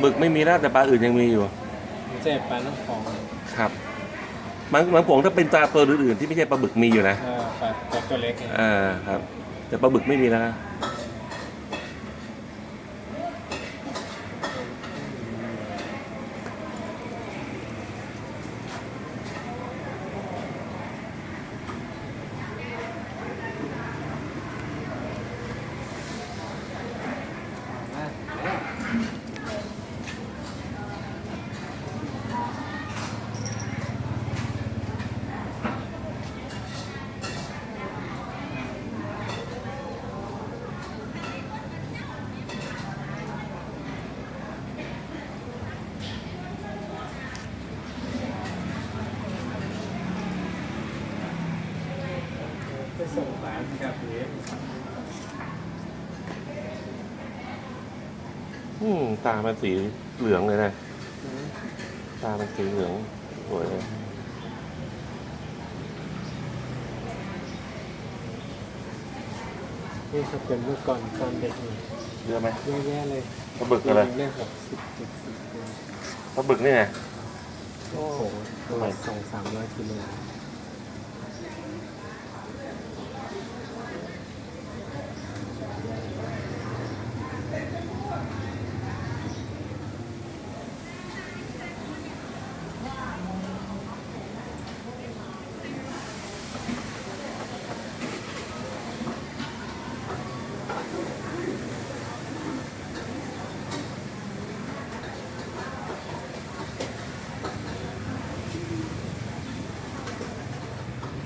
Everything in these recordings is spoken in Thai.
หมึกไม่มีแล้วแต่ปลาอื่นยังมีอยู่ เจ็บปลาน้ำคลองครับมันมันผงถ้าเป็นปลาตัวอื่นๆที่ไม่ใช่ปลาบึกมีอยู่นะเออปลาตัวตัวเล็กเนี่ย อ่าครับ แต่ปลาบึกไม่มีแล้วนะ ไปส่งร้านกับเลี้ยง อืมตามันสีเหลืองเลยนะ ตามันสีเหลืองสวยเลยนี่จะเป็นเมื่อก่อนตอนเด็กนี่เยอะไหมแย่ๆเลยปลาบึกอะไรเล่นหกสิบเจ็ดสิบโลปลาบึกนี่ไงโอ้โหประมาณสองสามร้อยกิโล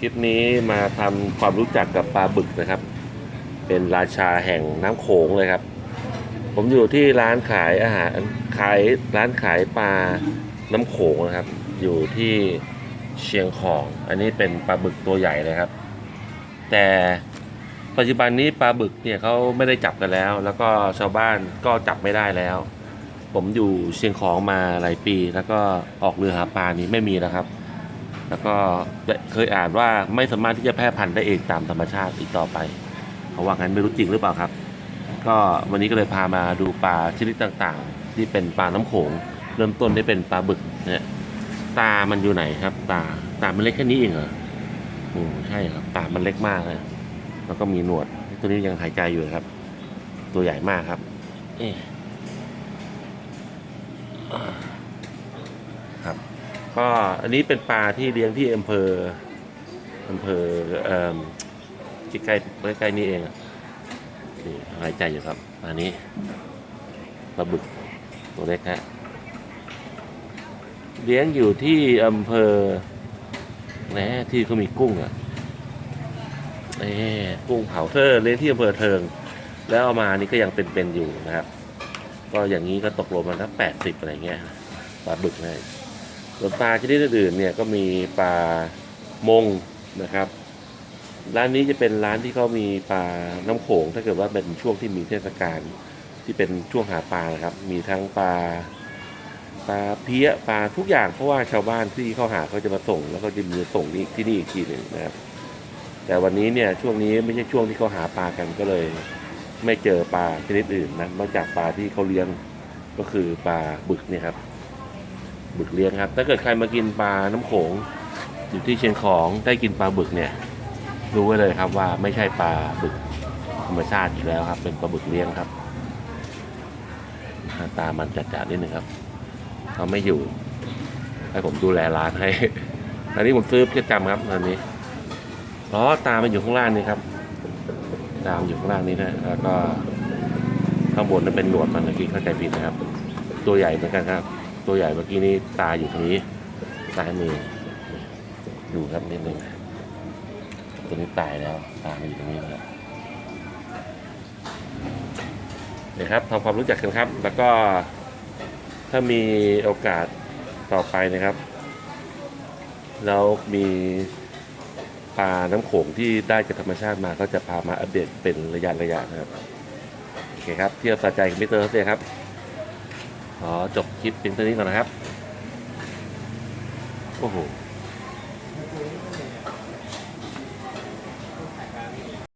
คลิปนี้มาทำความรู้จักกับปลาบึกนะครับ เป็นราชาแห่งน้ำโขงเลยครับ ผมอยู่ที่ร้านขายอาหารขายร้านขายปลาน้ำโขงนะครับ อยู่ที่เชียงของ อันนี้เป็นปลาบึกตัวใหญ่เลยครับ แต่ปัจจุบันนี้ปลาบึกเนี่ยเขาไม่ได้จับกันแล้ว แล้วก็ชาวบ้านก็จับไม่ได้แล้ว ผมอยู่เชียงของมาหลายปี แล้วก็ออกเรือหาปลานี้ไม่มีแล้วครับ แล้วก็เคยอ่านว่าไม่สามารถที่จะแพร่พันธุ์ได้เองตามธรรมชาติอีกต่อไปเขาว่างั้นไม่รู้จริงหรือเปล่าครับ ก็วันนี้ก็เลยพามาดูปลาชนิดต่างๆ ที่เป็นปลาน้ำโขง เริ่มต้นได้เป็นปลาบึกเนี่ยตามันอยู่ไหนครับ ตาตามันเล็กแค่นี้เองเหรอโอ้ใช่ครับ ตามันเล็กมากเลยแล้วก็มีหนวดตัวนี้ยังหายใจอยู่ครับ ตัวใหญ่มากครับ เอ๊ะ ก็อันนี้เป็นปลาที่เลี้ยงที่อำเภออำเภอเอ่อใกล้ใกล้นี่เองนี่หายใจอยู่ครับอันนี้ปลาบึกตัวเล็กฮะเลี้ยงอยู่ที่อำเภอแหนที่เขามีกุ้งอะนี่กุ้งเผาเธอเลี้ยงที่อำเภอเทิง แล้วเอามานี่ก็ยังเป็นๆอยู่นะครับ ก็อย่างนี้ก็ตกลงมาแล้วแปดสิบอะไรเงี้ยปลาบึกนะ ส่วนปลาชนิดอื่นเนี่ยก็มีปลามงนะครับ ร้านนี้จะเป็นร้านที่เขามีปลาน้ำโขง ถ้าเกิดว่าเป็นช่วงที่มีเทศกาลที่เป็นช่วงหาปลานะครับ มีทั้งปลาปลาเพี้ยปลาทุกอย่างเพราะว่าชาวบ้านที่เขาหาเขาจะมาส่ง แล้วก็จะมีส่งนี่ที่นี่อีกทีหนึ่งนะครับ แต่วันนี้เนี่ยช่วงนี้ไม่ใช่ช่วงที่เขาหาปลากันก็เลย ไม่เจอปลาชนิดอื่นนะนอกจากปลาที่เขาเลี้ยงก็คือปลาบึกเนี่ยครับ บึกเลี้ยงครับ ถ้าเกิดใครมากินปลาน้ำโขง อยู่ที่เชียงของได้กินปลาบึกเนี่ย รู้ไว้เลยครับว่าไม่ใช่ปลาบึกธรรมชาติอีกแล้วครับ เป็นปลาบึกเลี้ยงครับหน้าตามันจัดๆนิดนึงครับเขาไม่อยู่ ให้ผมดูแลร้านให้ อันนี้ผมซื้อประจำครับอันนี้อ๋อตามันอยู่ข้างล่างนี่ครับ ตามนอยู่ข้างล่างนี้นะแล้วก็ข้างบนนั้นเป็นหนวดมันเมื่อกี้เข้าใจผิดนะครับ ตัวใหญ่เหมือนกันครับ ตัวใหญ่เมื่อกี้นี้ตาอยู่ตรงนี้ซ้ายมือดูครับนิดนึงตัวนี้ตายแล้วตามันอยู่ตรงนี้แล้วเดี๋ยครับทำความรู้จักกันครับ แล้วก็ถ้ามีโอกาสต่อไปนะครับแล้วมีปลาน้ำโขงที่ได้จากธรรมชาติมาก็จะพามาอัปเดตเป็นระยะระยะนะครับ โอเคครับ เที่ยวสะใจกับมิสเตอร์เซียครับ ขอจบคลิปเป็นเท่านี้ก่อนนะครับ โอ้โห